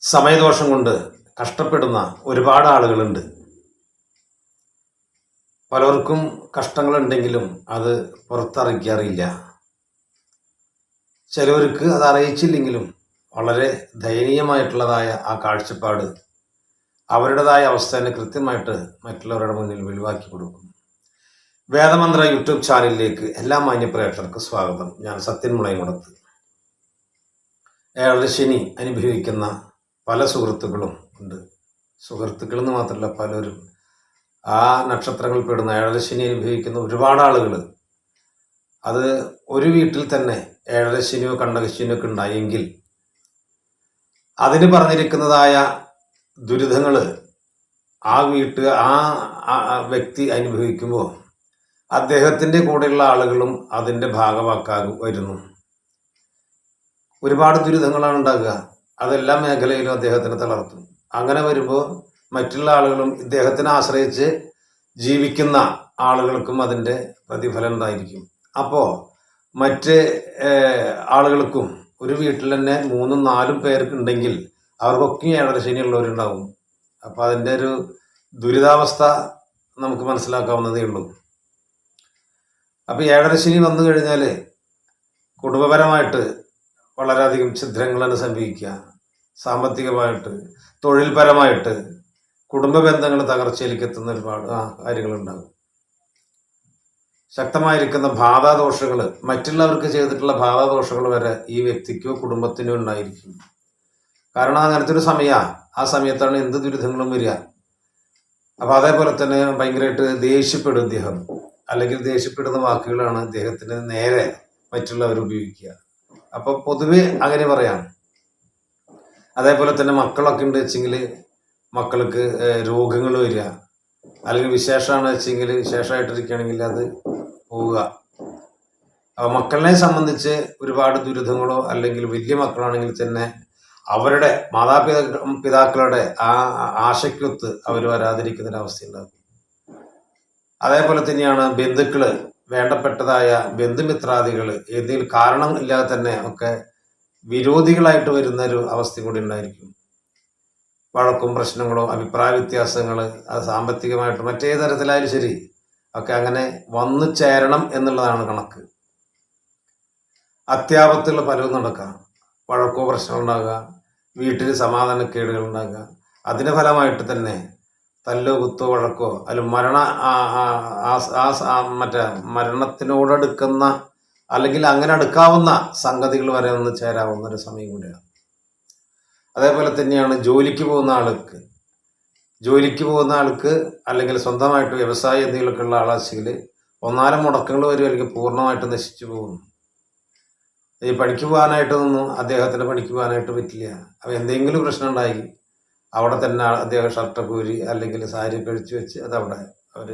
സമയദോഷം കൊണ്ട് കഷ്ടപ്പെടുന്ന ഒരുപാട് ആളുകളുണ്ട്. പലർക്കും കഷ്ടങ്ങളുണ്ടെങ്കിലും അത് പുറത്തറിയിക്കാറില്ല. ചിലവർക്ക് അത് അറിയിച്ചില്ലെങ്കിലും വളരെ ദയനീയമായിട്ടുള്ളതായ ആ കാഴ്ചപ്പാട് അവരുടേതായ അവസ്ഥേനെ കൃത്യമായിട്ട് മറ്റുള്ളവരുടെ മുന്നിൽ വെളിവാക്കി കൊടുക്കും. വേദമന്ത്ര യൂട്യൂബ് ചാനലിലേക്ക് എല്ലാ മാന്യപ്രേക്ഷകർക്കും സ്വാഗതം. ഞാൻ സത്യൻ മുളയമുടത്ത് ഏഴര ശനി അനുഭവിക്കുന്ന പല സുഹൃത്തുക്കളും ഉണ്ട്. സുഹൃത്തുക്കൾ എന്ന് മാത്രമല്ല പലരും. ആ നക്ഷത്രങ്ങൾ പെടുന്ന ഏഴര അനുഭവിക്കുന്ന ഒരുപാട് ആളുകൾ. അത് ഒരു വീട്ടിൽ തന്നെ ഏഴര ശനിയോ കണ്ടകശനിയോ ഒക്കെ ഉണ്ടായെങ്കിൽ അതിന് പറഞ്ഞിരിക്കുന്നതായ ദുരിതങ്ങൾ ആ വീട്ട് ആ വ്യക്തി അനുഭവിക്കുമ്പോൾ അദ്ദേഹത്തിന്റെ കൂടെയുള്ള ആളുകളും അതിന്റെ ഭാഗമാക്കാകും വരുന്നു. ഒരുപാട് ദുരിതങ്ങളാണ് ഉണ്ടാകുക. അതെല്ലാ മേഖലയിലും അദ്ദേഹത്തിന് തളർത്തും അങ്ങനെ വരുമ്പോൾ മറ്റുള്ള ആളുകളും ഇദ്ദേഹത്തിനെ ആശ്രയിച്ച് ജീവിക്കുന്ന ആളുകൾക്കും അതിന്റെ പ്രതിഫലം ഉണ്ടായിരിക്കും. അപ്പോൾ മറ്റ് ആളുകൾക്കും ഒരു വീട്ടിൽ തന്നെ മൂന്നും നാലും പേർക്കുണ്ടെങ്കിൽ അവർക്കൊക്കെ ഏഴര ശനിയുള്ളവരുണ്ടാവും. അപ്പോൾ അതിന്റെ ഒരു ദുരിതാവസ്ഥ നമുക്ക് മനസ്സിലാക്കാവുന്നതേ ഉള്ളൂ. അപ്പോൾ ഏഴര വന്നു കഴിഞ്ഞാൽ കുടുംബപരമായിട്ട് വളരെയധികം ഛിദ്രങ്ങളാണ് സംഭവിക്കുക സാമ്പത്തികമായിട്ട് തൊഴിൽപരമായിട്ട് കുടുംബ ബന്ധങ്ങൾ തകർച്ചയിലേക്ക് എത്തുന്ന ഒരുപാട് കാര്യങ്ങളുണ്ടാകും. ശക്തമായിരിക്കുന്ന ബാധാദോഷങ്ങൾ മറ്റുള്ളവർക്ക് ചെയ്തിട്ടുള്ള ബാധാദോഷങ്ങൾ വരെ ഈ വ്യക്തിക്കോ കുടുംബത്തിനോ ഉണ്ടായിരിക്കും. കാരണം അങ്ങനത്തെ ഒരു സമയമാണ് ആ സമയത്താണ് എന്ത് ദുരിതങ്ങളും വരിക. അപ്പൊ അതേപോലെ തന്നെ ഭയങ്കരമായിട്ട് ദേഷ്യപ്പെടും ഇദ്ദേഹം. അല്ലെങ്കിൽ ദേഷ്യപ്പെടുന്ന വാക്കുകളാണ് ഇദ്ദേഹത്തിന് നേരെ മറ്റുള്ളവർ ഉപയോഗിക്കുക. അപ്പൊ പൊതുവെ അങ്ങനെ പറയാം. അതേപോലെ തന്നെ മക്കളൊക്കെ ഉണ്ട് വെച്ചെങ്കിൽ മക്കൾക്ക് രോഗങ്ങൾ വരിക. അല്ലെങ്കിൽ വിശേഷമാണ് വെച്ചെങ്കിൽ വിശേഷമായിട്ടിരിക്കുകയാണെങ്കിൽ അത് പോവുക. അപ്പൊ മക്കളെ സംബന്ധിച്ച് ഒരുപാട് ദുരിതങ്ങളോ അല്ലെങ്കിൽ വലിയ മക്കളാണെങ്കിൽ തന്നെ അവരുടെ മാതാപിതാ പിതാക്കളുടെ ആ ആശയ്ക്കൊത്ത് അവർ വരാതിരിക്കുന്ന ഒരു അവസ്ഥയുണ്ടാകും അതേപോലെ തന്നെയാണ് ബന്ധുക്കൾ. വേണ്ടപ്പെട്ടതായ ബന്ധുമിത്രാദികൾ ഏതെങ്കിലും കാരണം ഇല്ലാതെ തന്നെ ഒക്കെ വിരോധികളായിട്ട് വരുന്ന ഒരു അവസ്ഥ കൂടി ഉണ്ടായിരിക്കും. വഴക്കും പ്രശ്നങ്ങളോ അഭിപ്രായ വ്യത്യാസങ്ങൾ അത് സാമ്പത്തികമായിട്ട് മറ്റേ തരത്തിലായാലും ശരി ഒക്കെ അങ്ങനെ വന്നു ചേരണം എന്നുള്ളതാണ് കണക്ക്. അത്യാപത്തുള്ള പലതും നടക്കാം വഴക്കോ പ്രശ്നം വീട്ടിൽ സമാധാനക്കേടുകൾ ഉണ്ടാകുക അതിന് ഫലമായിട്ട് തന്നെ തല്ലോ കുത്തോ വഴക്കോ അല്ല മരണ ആ- മറ്റേ മരണത്തിനോടടുക്കുന്ന അല്ലെങ്കിൽ അങ്ങനെ അടുക്കാവുന്ന സംഗതികൾ വരെ ഒന്ന് ചേരാവുന്ന ഒരു സമയം കൂടിയാണ്. അതേപോലെ തന്നെയാണ് ജോലിക്ക് പോകുന്ന ആൾക്ക്. ജോലിക്ക് പോകുന്ന ആൾക്ക് അല്ലെങ്കിൽ സ്വന്തമായിട്ട് വ്യവസായം എന്തെങ്കിലുമൊക്കെ ഉള്ള ആളാശയിൽ ഒന്നാലും മുടക്കങ്ങൾ വരും അല്ലെങ്കിൽ പൂർണമായിട്ട് നശിച്ചു പോകുന്നു. ഈ പഠിക്ക് പോകാനായിട്ടൊന്നും അദ്ദേഹത്തിന് പഠിക്ക് പോകാനായിട്ട് പറ്റില്ല. അപ്പം എന്തെങ്കിലും പ്രശ്നം ഉണ്ടായി അവിടെ തന്നെ അദ്ദേഹം ഷർട്ടൊക്കെ ഊരി അല്ലെങ്കിൽ സാരി കഴിച്ചു വെച്ച് അത് അവിടെ അവർ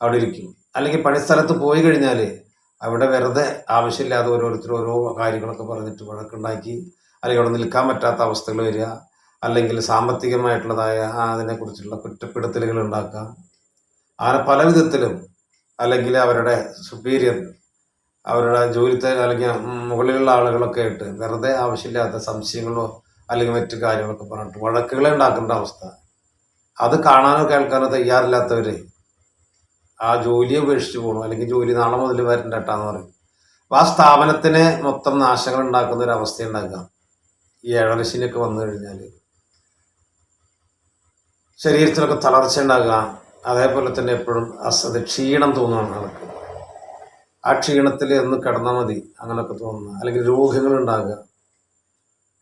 അവിടെ ഇരിക്കും. അല്ലെങ്കിൽ പണിസ്ഥലത്ത് പോയി കഴിഞ്ഞാൽ അവിടെ വെറുതെ ആവശ്യമില്ലാതെ ഓരോരുത്തർ ഓരോ കാര്യങ്ങളൊക്കെ പറഞ്ഞിട്ട് വഴക്കുണ്ടാക്കി അല്ലെങ്കിൽ അവിടെ നിൽക്കാൻ പറ്റാത്ത അവസ്ഥകൾ വരിക. അല്ലെങ്കിൽ സാമ്പത്തികമായിട്ടുള്ളതായ അതിനെക്കുറിച്ചുള്ള കുറ്റപ്പെടുത്തലുകൾ ഉണ്ടാക്കാം അങ്ങനെ പല വിധത്തിലും അല്ലെങ്കിൽ അവരുടെ സുപ്പീരിയർ അവരുടെ ജോലിത്തെ അല്ലെങ്കിൽ മുകളിലുള്ള ആളുകളൊക്കെ ആയിട്ട് വെറുതെ ആവശ്യമില്ലാത്ത സംശയങ്ങളോ അല്ലെങ്കിൽ മറ്റു കാര്യങ്ങളൊക്കെ പറഞ്ഞിട്ട് വഴക്കുകളെ ഉണ്ടാക്കേണ്ട അവസ്ഥ. അത് കാണാനോ കേൾക്കാനോ തയ്യാറില്ലാത്തവര് ആ ജോലിയെ ഉപേക്ഷിച്ച് പോകണം അല്ലെങ്കിൽ ജോലി നാളെ മുതൽ വരണ്ടട്ടാന്ന് പറയും. അപ്പൊ ആ സ്ഥാപനത്തിന് മൊത്തം നാശങ്ങൾ ഉണ്ടാക്കുന്ന ഒരു അവസ്ഥ ഉണ്ടാക്കാം. ഈ ഏഴരശിനൊക്കെ വന്നു കഴിഞ്ഞാൽ ശരീരത്തിലൊക്കെ തളർച്ച ഉണ്ടാകുക. അതേപോലെ തന്നെ എപ്പോഴും അസത് ക്ഷീണം തോന്നുകയാണ് ആൾക്ക്. ആ ക്ഷീണത്തിൽ ഒന്ന് കിടന്നാൽ മതി. അങ്ങനെയൊക്കെ തോന്നുന്നത് അല്ലെങ്കിൽ രോഗങ്ങൾ ഉണ്ടാകുക.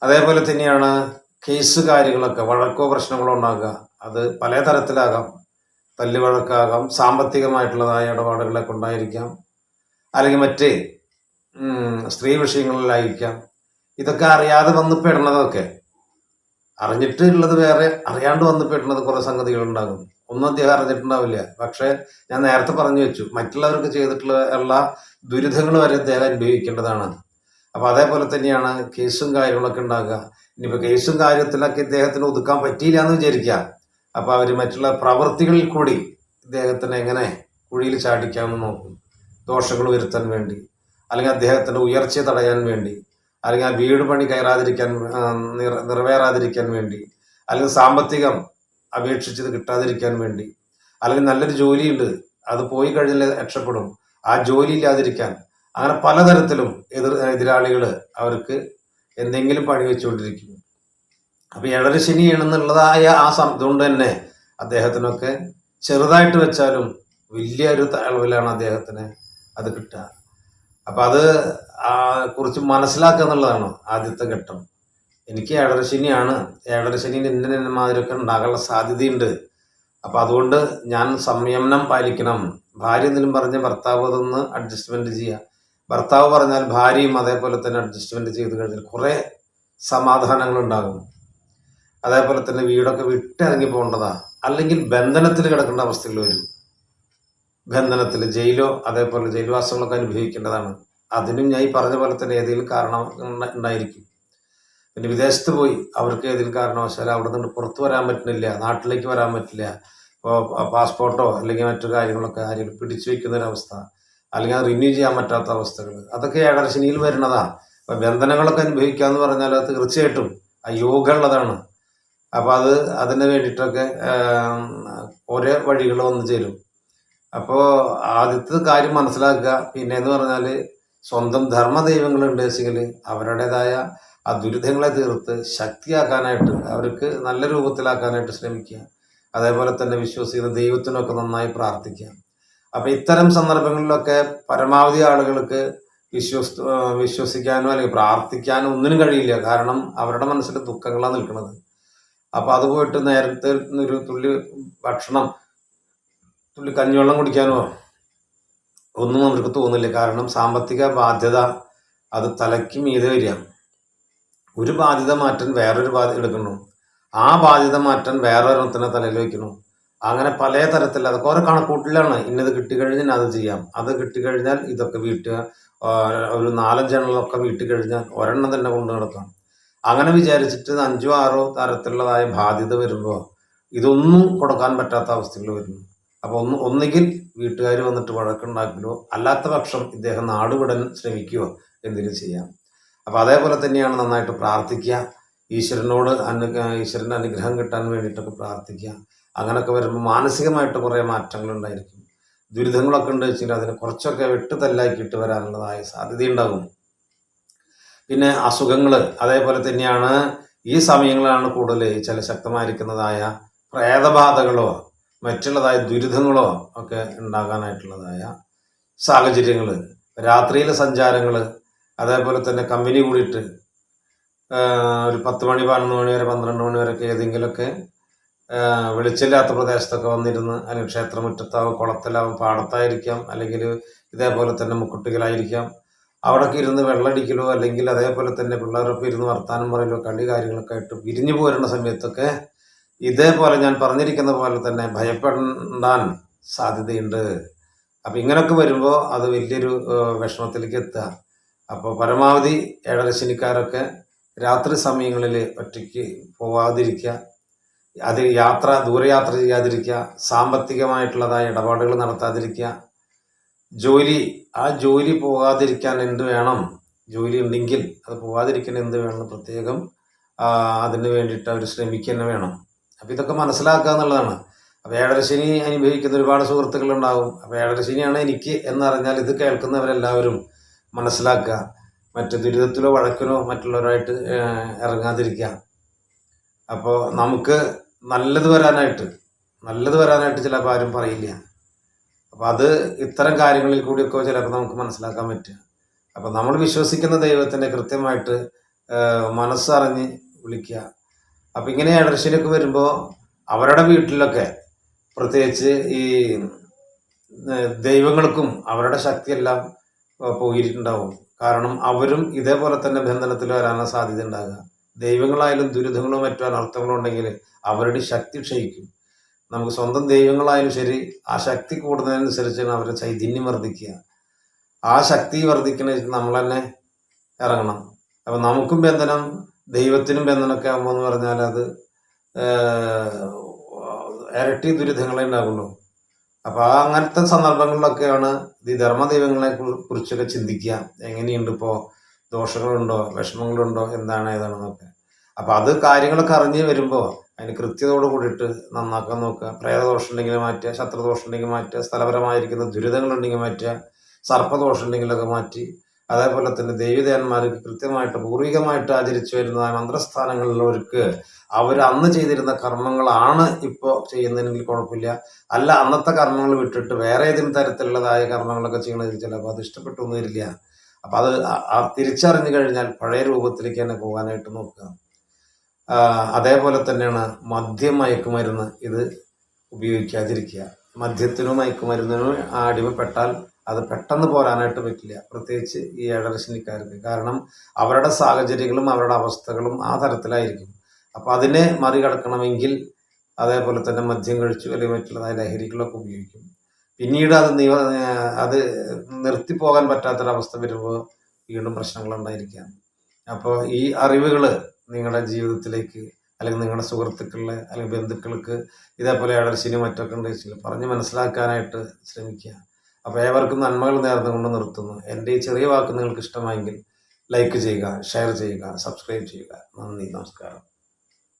അതേപോലെ തന്നെയാണ് കേസ് കാര്യങ്ങളൊക്കെ വഴക്കോ പ്രശ്നങ്ങളോ ഉണ്ടാകുക. അത് പല തരത്തിലാകാം തല്ല് വഴക്കാകാം സാമ്പത്തികമായിട്ടുള്ളതായ ഇടപാടുകളൊക്കെ ഉണ്ടായിരിക്കാം. അല്ലെങ്കിൽ മറ്റ് സ്ത്രീ വിഷയങ്ങളിലായിരിക്കാം. ഇതൊക്കെ അറിയാതെ വന്ന് പെടുന്നതൊക്കെ. അറിഞ്ഞിട്ടുള്ളത് വേറെ അറിയാണ്ട് വന്ന് പെടുന്നത് കുറെ സംഗതികൾ ഉണ്ടാകും ഒന്നും അദ്ദേഹം അറിഞ്ഞിട്ടുണ്ടാവില്ല. പക്ഷെ ഞാൻ നേരത്തെ പറഞ്ഞു വെച്ചു. മറ്റുള്ളവർക്ക് ചെയ്തിട്ടുള്ള എല്ലാ ദുരിതങ്ങൾ വരെ അദ്ദേഹം അനുഭവിക്കേണ്ടതാണ്. അപ്പൊ അതേപോലെ തന്നെയാണ് കേസും കാര്യങ്ങളൊക്കെ ഉണ്ടാകുക ഇനിയിപ്പോ കേസും കാര്യത്തിലൊക്കെ ഇദ്ദേഹത്തിന് ഒതുക്കാൻ പറ്റിയില്ല എന്ന് വിചാരിക്കുക. അപ്പൊ അവർ മറ്റുള്ള പ്രവൃത്തികളിൽ കൂടി ഇദ്ദേഹത്തിന് എങ്ങനെ കുഴിയിൽ ചാടിക്കാമെന്ന് നോക്കും. ദോഷങ്ങൾ വരുത്താൻ വേണ്ടി. അല്ലെങ്കിൽ അദ്ദേഹത്തിന്റെ ഉയർച്ചയെ തടയാൻ വേണ്ടി. അല്ലെങ്കിൽ ആ വീട് പണി കയറാതിരിക്കാൻ നിറവേറാതിരിക്കാൻ വേണ്ടി. അല്ലെങ്കിൽ സാമ്പത്തികം അപേക്ഷിച്ചത് കിട്ടാതിരിക്കാൻ വേണ്ടി. അല്ലെങ്കിൽ നല്ലൊരു ജോലിയുണ്ട്. അത് പോയി കഴിഞ്ഞാൽ രക്ഷപ്പെടും. ആ ജോലി ഇല്ലാതിരിക്കാൻ. അങ്ങനെ പലതരത്തിലും എതിർ എതിരാളികൾ അവർക്ക് എന്തെങ്കിലും പണി വെച്ചുകൊണ്ടിരിക്കും അപ്പൊ ഏഴര എന്നുള്ളതായ ആ ഇതുകൊണ്ട് തന്നെ അദ്ദേഹത്തിനൊക്കെ ചെറുതായിട്ട് വെച്ചാലും വലിയ ഒരു അളവിലാണ് അദ്ദേഹത്തിന് അത് കിട്ടുക. അപ്പൊ അത് കുറിച്ച് മനസ്സിലാക്കുക എന്നുള്ളതാണ് ആദ്യത്തെ ഘട്ടം. എനിക്ക് ഏഴര ശനിയാണ് ഏഴര ശനിയിൽ ഇന്ന മാതിരിയൊക്കെ ഉണ്ടാകാനുള്ള സാധ്യതയുണ്ട്. അപ്പൊ അതുകൊണ്ട് ഞാൻ സംയമനം പാലിക്കണം. ഭാര്യ എന്തെങ്കിലും പറഞ്ഞ് ഭർത്താവ് അതൊന്ന് അഡ്ജസ്റ്റ്മെന്റ് ചെയ്യുക. ഭർത്താവ് പറഞ്ഞാൽ ഭാര്യയും അതേപോലെ തന്നെ അഡ്ജസ്റ്റ്മെന്റ് ചെയ്ത് കഴിഞ്ഞാൽ കുറേ സമാധാനങ്ങൾ ഉണ്ടാകും അതേപോലെ തന്നെ വീടൊക്കെ വിട്ടിറങ്ങി പോകേണ്ടതാ. അല്ലെങ്കിൽ ബന്ധനത്തിൽ കിടക്കേണ്ട അവസ്ഥകൾ വരും. ബന്ധനത്തിൽ ജയിലോ അതേപോലെ ജയിൽവാസങ്ങളൊക്കെ അനുഭവിക്കേണ്ടതാണ്. അതിനും ഞാൻ ഈ പറഞ്ഞ പോലെ തന്നെ ഏതെങ്കിലും കാരണം ഉണ്ടായിരിക്കും. പിന്നെ വിദേശത്ത് പോയി അവർക്ക് ഏതെങ്കിലും കാരണവശാൽ അവിടെ നിന്ന് പുറത്തു വരാൻ പറ്റുന്നില്ല നാട്ടിലേക്ക് വരാൻ പറ്റില്ല. ഇപ്പോൾ പാസ്പോർട്ടോ അല്ലെങ്കിൽ മറ്റു കാര്യങ്ങളൊക്കെ ആരെങ്കിലും പിടിച്ചു വെക്കുന്ന ഒരവസ്ഥ അല്ലെങ്കിൽ അത് റിന്യൂ ചെയ്യാൻ പറ്റാത്ത അവസ്ഥകൾ അതൊക്കെ ഏഴര വരുന്നതാണ് അപ്പം ബന്ധനങ്ങളൊക്കെ അനുഭവിക്കുക എന്ന് പറഞ്ഞാൽ അത് തീർച്ചയായിട്ടും ആ യോഗ ഉള്ളതാണ് അപ്പം അത് അതിന് വേണ്ടിയിട്ടൊക്കെ ഓരോ വഴികൾ വന്നു ചേരും. അപ്പോൾ ആദ്യത്തെ കാര്യം മനസ്സിലാക്കുക. പിന്നെ എന്ന് പറഞ്ഞാൽ സ്വന്തം ധർമ്മ ദൈവങ്ങൾ ഉണ്ടെങ്കിൽ അവരുടേതായ ആ ദുരിതങ്ങളെ തീർത്ത് ശക്തിയാക്കാനായിട്ട് അവർക്ക് നല്ല രൂപത്തിലാക്കാനായിട്ട് ശ്രമിക്കുക. അതേപോലെ തന്നെ വിശ്വസിക്കുന്ന ദൈവത്തിനൊക്കെ നന്നായി പ്രാർത്ഥിക്കുക. അപ്പൊ ഇത്തരം സന്ദർഭങ്ങളിലൊക്കെ പരമാവധി ആളുകൾക്ക് വിശ്വസ് വിശ്വസിക്കാനോ അല്ലെങ്കിൽ പ്രാർത്ഥിക്കാനോ ഒന്നിനും കഴിയില്ല. കാരണം അവരുടെ മനസ്സിൽ ദുഃഖങ്ങളാണ് നിൽക്കുന്നത്. അപ്പൊ അത് പോയിട്ട് നേരത്തെ ഒരു തുള്ളി ഭക്ഷണം തുള്ളി കഞ്ഞിവെള്ളം കുടിക്കാനോ ഒന്നും അവർക്ക് തോന്നില്ല. കാരണം സാമ്പത്തിക ബാധ്യത അത് തലയ്ക്ക് മീതെ വരിക. ഒരു ബാധ്യത മാറ്റാൻ വേറൊരു ബാധ്യത എടുക്കുന്നു. ആ ബാധ്യത മാറ്റാൻ വേറൊരെണ്ണത്തിനെ തലയിൽ വെക്കുന്നു അങ്ങനെ പല തരത്തിൽ അതൊക്കെ ഓരോ കണക്കൂട്ടിലാണ്. ഇന്നത് കിട്ടിക്കഴിഞ്ഞാൽ അത് ചെയ്യാം. അത് കിട്ടിക്കഴിഞ്ഞാൽ ഇതൊക്കെ വീട്ടുക ഒരു നാലഞ്ചെണ്ണമൊക്കെ വീട്ടിൽ കഴിഞ്ഞാൽ ഒരെണ്ണം തന്നെ കൊണ്ടു നടക്കാം അങ്ങനെ വിചാരിച്ചിട്ട് അഞ്ചോ ആറോ തരത്തിലുള്ളതായ ബാധ്യത വരുമ്പോൾ ഇതൊന്നും കൊടുക്കാൻ പറ്റാത്ത അവസ്ഥകൾ വരുന്നു. അപ്പോൾ ഒന്ന് ഒന്നുകിൽ വീട്ടുകാർ വന്നിട്ട് വഴക്കുണ്ടാക്കലോ അല്ലാത്ത പക്ഷം ഇദ്ദേഹം നാടുവിടാൻ ശ്രമിക്കുകയോ എന്തെങ്കിലും ചെയ്യാം. അപ്പോൾ അതേപോലെ തന്നെയാണ് നന്നായിട്ട് പ്രാർത്ഥിക്കുക. ഈശ്വരനോട് അനു ഈശ്വരന്റെ അനുഗ്രഹം കിട്ടാൻ വേണ്ടിയിട്ടൊക്കെ പ്രാർത്ഥിക്കുക. അങ്ങനെയൊക്കെ വരുമ്പോൾ മാനസികമായിട്ട് കുറേ മാറ്റങ്ങൾ ഉണ്ടായിരിക്കും ദുരിതങ്ങളൊക്കെ ഉണ്ട് വെച്ചാൽ അതിനെ കുറച്ചൊക്കെ വെട്ടുതല്ലാക്കിയിട്ട് വരാനുള്ളതായ സാധ്യതയുണ്ടാകും. പിന്നെ അസുഖങ്ങൾ അതേപോലെ തന്നെയാണ് ഈ സമയങ്ങളാണ് കൂടുതൽ ചില ശക്തമായിരിക്കുന്നതായ പ്രേതബാധകളോ മറ്റുള്ളതായ ദുരിതങ്ങളോ ഒക്കെ ഉണ്ടാകാനായിട്ടുള്ളതായ സാഹചര്യങ്ങൾ രാത്രിയിലെ സഞ്ചാരങ്ങൾ അതേപോലെ തന്നെ കമ്പനി കൂടിയിട്ട് ഒരു പത്ത് മണി പതിനൊന്ന് മണി വരെ പന്ത്രണ്ട് മണി വരെയൊക്കെ ഏതെങ്കിലുമൊക്കെ ആ, വെളിച്ചമില്ലാത്ത പ്രദേശത്തൊക്കെ വന്നിരുന്ന് അല്ലെങ്കിൽ ക്ഷേത്രമുറ്റത്താവും കുളത്തിലാവും പാടത്തായിരിക്കാം അല്ലെങ്കിൽ ഇതേപോലെ തന്നെ മുക്കുട്ടികളായിരിക്കാം അവിടൊക്കെ ഇരുന്ന് വെള്ളടിക്കലോ അല്ലെങ്കിൽ അതേപോലെ തന്നെ പിള്ളേരൊപ്പം ഇരുന്ന് വർത്താനം പറയലോ കളി കാര്യങ്ങളൊക്കെ ആയിട്ട് പിരിഞ്ഞു പോരുന്ന സമയത്തൊക്കെ ഇതേപോലെ ഞാൻ പറഞ്ഞിരിക്കുന്ന പോലെ തന്നെ ഭയപ്പെടാൻ സാധ്യതയുണ്ട്. അപ്പം ഇങ്ങനെയൊക്കെ വരുമ്പോൾ അത് വലിയൊരു വിഷമത്തിലേക്ക് എത്തുക. അപ്പോൾ പരമാവധി ഏഴരശനിക്കാരൊക്കെ രാത്രി സമയങ്ങളിൽ ഒറ്റയ്ക്ക് പോവാതിരിക്കുക. അത് യാത്ര ദൂരയാത്ര ചെയ്യാതിരിക്കുക സാമ്പത്തികമായിട്ടുള്ളതായ ഇടപാടുകൾ നടത്താതിരിക്കുക. ജോലി ആ ജോലി പോകാതിരിക്കാൻ എന്ത് വേണം? ജോലി ഉണ്ടെങ്കിൽ അത് പോകാതിരിക്കാൻ എന്ത് വേണം പ്രത്യേകം അതിന് വേണ്ടിയിട്ട് അവർ ശ്രമിക്കുക വേണം. അപ്പോൾ ഇതൊക്കെ മനസ്സിലാക്കുക എന്നുള്ളതാണ്. അപ്പോൾ ഏഴരശനി അനുഭവിക്കുന്ന ഒരുപാട് സുഹൃത്തുക്കളുണ്ടാവും അപ്പോൾ ഏഴരശനിയാണ് എനിക്ക് എന്നറിഞ്ഞാൽ ഇത് കേൾക്കുന്നവരെല്ലാവരും മനസ്സിലാക്കുക. മറ്റു ദുരിതത്തിലോ വഴക്കിനോ മറ്റുള്ളവരായിട്ട് ഇറങ്ങാതിരിക്കുക. അപ്പോൾ നമുക്ക് നല്ലത് വരാനായിട്ട് നല്ലത് വരാനായിട്ട് ചിലപ്പോൾ ആരും പറയില്ല. അപ്പോൾ അത് ഇത്തരം കാര്യങ്ങളിൽ കൂടിയൊക്കെ ചിലപ്പോൾ നമുക്ക് മനസ്സിലാക്കാൻ പറ്റുക. അപ്പോൾ നമ്മൾ വിശ്വസിക്കുന്ന ദൈവത്തിനെ കൃത്യമായിട്ട് മനസ്സറിഞ്ഞ് വിളിക്കുക. അപ്പം ഇങ്ങനെ ഏഴരശ്ശിനൊക്കെ വരുമ്പോൾ അവരുടെ വീട്ടിലൊക്കെ പ്രത്യേകിച്ച് ഈ ദൈവങ്ങൾക്കും അവരുടെ ശക്തിയെല്ലാം പോയിട്ടുണ്ടാവും കാരണം അവരും ഇതേപോലെ തന്നെ ബന്ധനത്തിൽ വരാനുള്ള സാധ്യത ഉണ്ടാകുക. ദൈവങ്ങളായാലും ദുരിതങ്ങളോ മറ്റോ അനർത്ഥങ്ങളോ ഉണ്ടെങ്കിൽ അവരുടെ ശക്തി ക്ഷയിക്കും. നമുക്ക് സ്വന്തം ദൈവങ്ങളായാലും ശരി ആ ശക്തി കൂടുന്നതിനനുസരിച്ചാണ് അവരുടെ ചൈതന്യം വർദ്ധിക്കുക. ആ ശക്തി വർദ്ധിക്കുന്ന നമ്മൾ തന്നെ ഇറങ്ങണം. അപ്പം നമുക്കും ബന്ധനം ദൈവത്തിനും ബന്ധനമൊക്കെ ആകുമ്പോൾ എന്ന് പറഞ്ഞാൽ അത് ഇരട്ടി ദുരിതങ്ങളെ ഉണ്ടാകുള്ളൂ അപ്പോൾ ആ അങ്ങനത്തെ സന്ദർഭങ്ങളിലൊക്കെയാണ് ഈ ധർമ്മദൈവങ്ങളെ കുറിച്ചൊക്കെ ചിന്തിക്കുക. എങ്ങനെയുണ്ട് ഇപ്പോൾ ദോഷങ്ങളുണ്ടോ? വിഷമങ്ങളുണ്ടോ? എന്താണ് ഏതാണെന്നൊക്കെ. അപ്പോൾ അത് കാര്യങ്ങളൊക്കെ അറിഞ്ഞ് വരുമ്പോൾ അതിന് കൃത്യതയോട് കൂടിയിട്ട് നന്നാക്കാൻ നോക്കുക. പ്രേതദോഷം ഉണ്ടെങ്കിൽ മാറ്റുക ശത്രുദോഷം ഉണ്ടെങ്കിൽ മാറ്റുക സ്ഥലപരമായിരിക്കുന്ന ദുരിതങ്ങളുണ്ടെങ്കിൽ മാറ്റുക സർപ്പദോഷം ഉണ്ടെങ്കിലൊക്കെ മാറ്റി. അതേപോലെ തന്നെ ദേവിദേവന്മാർക്ക് കൃത്യമായിട്ട് പൂർവികമായിട്ട് ആചരിച്ചു വരുന്ന മന്ത്രസ്ഥാനങ്ങളിലവർക്ക് അവർ അന്ന് ചെയ്തിരുന്ന കർമ്മങ്ങളാണ് ഇപ്പോൾ ചെയ്യുന്നതെങ്കിൽ കുഴപ്പമില്ല. അല്ല അന്നത്തെ കർമ്മങ്ങൾ വിട്ടിട്ട് വേറെ ഏതെങ്കിലും തരത്തിലുള്ളതായ കർമ്മങ്ങളൊക്കെ ചെയ്യണമെങ്കിൽ ചിലപ്പോൾ അത് ഇഷ്ടപ്പെട്ടൊന്നും വരില്ല. അപ്പം അത് തിരിച്ചറിഞ്ഞു കഴിഞ്ഞാൽ പഴയ രൂപത്തിലേക്ക് തന്നെ പോകാനായിട്ട് നോക്കുക. അതേപോലെ തന്നെയാണ് മദ്യം മയക്കുമരുന്ന് ഇത് ഉപയോഗിക്കാതിരിക്കുക. മദ്യത്തിനും മയക്കുമരുന്നിനും അടിമപ്പെട്ടാൽ അത് പെട്ടെന്ന് പോരാനായിട്ട് പറ്റില്ല. പ്രത്യേകിച്ച് ഈ ഏഴരശനിക്കാർക്ക് കാരണം അവരുടെ സാഹചര്യങ്ങളും അവരുടെ അവസ്ഥകളും ആ തരത്തിലായിരിക്കും. അപ്പോൾ അതിനെ മറികടക്കണമെങ്കിൽ അതേപോലെ തന്നെ മദ്യം കഴിച്ചു അല്ലെങ്കിൽ മറ്റുള്ളതായ ലഹരികളൊക്കെ ഉപയോഗിക്കും. പിന്നീട് അത് നിവ അത് നിർത്തിപ്പോകാൻ പറ്റാത്തൊരവസ്ഥ വരുമ്പോൾ വീണ്ടും പ്രശ്നങ്ങൾ ഉണ്ടായിരിക്കാം അപ്പോൾ ഈ അറിവുകൾ നിങ്ങളുടെ ജീവിതത്തിലേക്ക് അല്ലെങ്കിൽ നിങ്ങളുടെ സുഹൃത്തുക്കളിലെ അല്ലെങ്കിൽ ബന്ധുക്കൾക്ക് ഇതേപോലെ ഏഴരശിനി മറ്റൊക്കെ ഉണ്ട് വെച്ചാൽ പറഞ്ഞ് മനസ്സിലാക്കാനായിട്ട് ശ്രമിക്കുക. അപ്പോൾ ഏവർക്കും നന്മകൾ നേർന്നുകൊണ്ട് നിർത്തുന്നു. എന്റെ ഈ ചെറിയ വാക്ക് നിങ്ങൾക്ക് ഇഷ്ടമായെങ്കിൽ ലൈക്ക് ചെയ്യുക ഷെയർ ചെയ്യുക സബ്സ്ക്രൈബ് ചെയ്യുക. നന്ദി നമസ്കാരം.